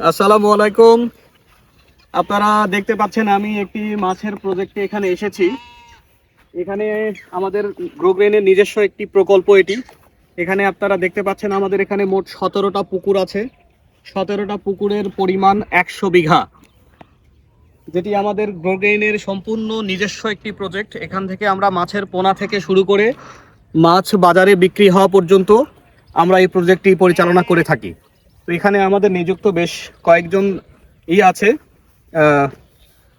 আসসালামু আলাইকুম। আপনারা দেখতে পাচ্ছেন আমি একটি মাছের প্রজেক্টে এখানে এসেছি। এখানে আমাদের গ্রোগ্রেনের নিজস্ব একটি প্রকল্প এটি। এখানে আপনারা দেখতে পাচ্ছেন আমাদের এখানে মোট সতেরোটা পুকুর আছে। সতেরোটা পুকুরের পরিমাণ একশো বিঘা। যেটি আমাদের গ্রোগ্রেনের সম্পূর্ণ নিজস্ব একটি প্রজেক্ট এখান থেকে আমরা মাছের পোনা থেকে শুরু করে মাছ বাজারে বিক্রি হওয়া পর্যন্ত আমরা এই প্রজেক্টটি পরিচালনা করে থাকি। তো এখানে আমাদের নিযুক্ত বেশ কয়েকজন ই আছে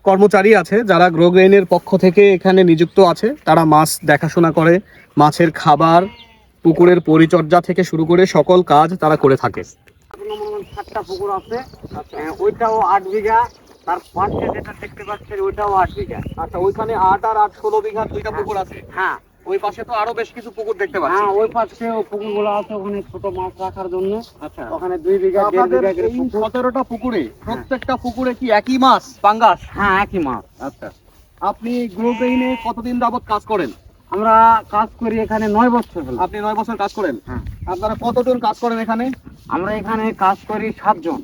কর্মচারী আছে যারা গ্রোগ্রেনের পক্ষ থেকে এখানে নিযুক্ত আছে। তারা মাছ দেখাশোনা করে মাছের খাবার পুকুরের পরিচর্যা থেকে শুরু করে সকল কাজ তারা করে থাকে। সাতটা পুকুর আছে ওইটাও আট বিঘা তার পাশে যেটা দেখতে পাচ্ছেন ওইটাও আট বিঘা। আচ্ছা ওইখানে আট আর আট ষোলো বিঘা দুইটা পুকুর আছে? হ্যাঁ ওই পাশে তো আরও বেশ কিছু পুকুর দেখতে পাচ্ছি। হ্যাঁ ওই পাশে পুকুরগুলো আছে ওখানে ছোট মাছ রাখার জন্য। আচ্ছা। ওখানে দুই বিঘা দেড় বিঘা করে সতেরোটা পুকুরে প্রত্যেকটা পুকুরে কি একই মাছ পাঙ্গাস? হ্যাঁ একই মাছ। আচ্ছা। আপনি গ্রোগ্রেইনে কতদিন যাবত কাজ করেন? আমরা কাজ করি এখানে নয় বছর হলো। আপনি নয় বছর কাজ করেন? হ্যাঁ। আপনারা কতজন কাজ করেন এখানে? আমরা এখানে কাজ করি সাতজন।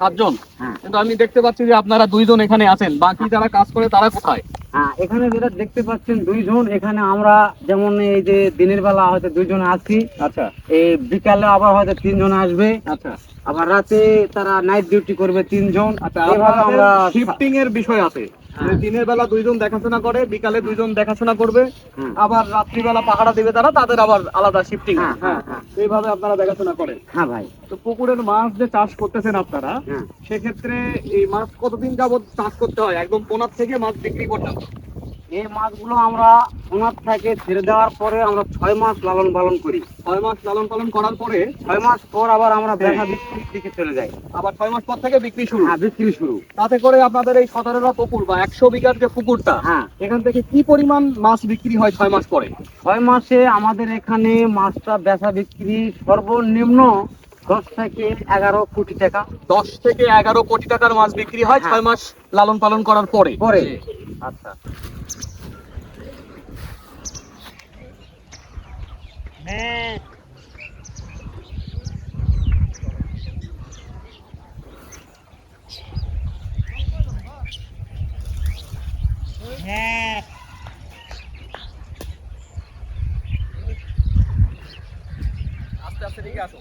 সাতজন? হ্যাঁ। কিন্তু আমি দেখতে পাচ্ছি যে আপনারা দুইজন এখানে আছেন। বাকি যারা কাজ করে তারা কোথায়? হ্যাঁ এখানে যেটা দেখতে পাচ্ছেন দুইজন এখানে আমরা যেমন এই যে দিনের বেলা হয়তো দুইজন আছি আচ্ছা। এই বিকালে আবার হয়তো তিনজন আসবে। আচ্ছা। আবার রাতে তারা নাইট ডিউটি করবে তিনজন। আচ্ছা আমরা শিফটিং এর বিষয় আছে। দিনের বেলা দুইজন দেখাশোনা করে বিকালে দুইজন দেখাশোনা করবে আবার রাত্রিবেলা পাহারা দেবে তারা তাদের আবার আলাদা শিফটিং হ্যাঁ, হ্যাঁ হ্যাঁ, এইভাবে আপনারা দেখাশোনা করেন। হ্যাঁ ভাই। তো পুকুরের মাছ যে চাষ করতেছেন আপনারা হ্যাঁ। সেক্ষেত্রে এই মাছ কতদিন যাবত চাষ করতে হয়? একদম পোনার থেকে মাছ বিক্রি পর্যন্ত। এই মাছগুলো আমরা ওনার থেকে ছেড়ে দেওয়ার পরে আমরা ছয় মাস লালন পালন করি। ছয় মাস লালন পালন করার পরে ছয় মাস পর আবার আমরা দেখা বিক্রির দিকে চলে যাই। আবার ছয় মাস পর থেকে বিক্রি শুরু। হ্যাঁ বিক্রি শুরু। তাতে করে আপনাদের এই সতেরোটা পুকুর বা একশো বিঘার যে পুকুরটা হ্যাঁ। এখান থেকে কি পরিমাণ মাছ বিক্রি হয় ছয় মাস পরে? ছয় মাসে আমাদের এখানে মাছটা বেচা বিক্রি সর্বনিম্ন দশ থেকে এগারো কোটি টাকা। দশ থেকে এগারো কোটি টাকার মাছ বিক্রি হয় হ্যাঁ। ছয় মাস লালন পালন করার পরে। পরে। আচ্ছা। আস্তে আস্তে দিকে আসো।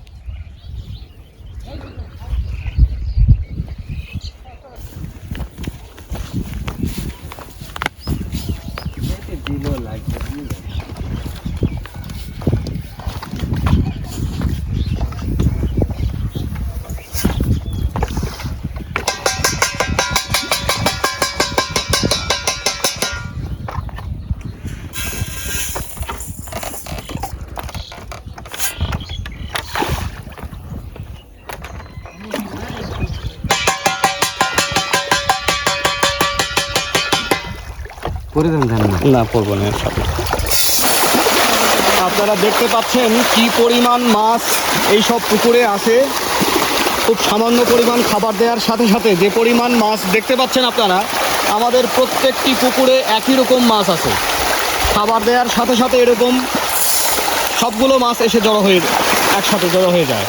করে দেন না। না না আপনারা দেখতে পাচ্ছেন কি পরিমাণ মাছ এই সব পুকুরে আছে। খুব সামান্য পরিমাণ খাবার দেওয়ার সাথে সাথে যে পরিমাণ মাছ দেখতে পাচ্ছেন আপনারা, আমাদের প্রত্যেকটি পুকুরে একই রকম মাছ আছে। খাবার দেওয়ার সাথে সাথে এরকম সবগুলো মাছ এসে জড়ো হয়ে একসাথে জড়ো হয়ে যায়।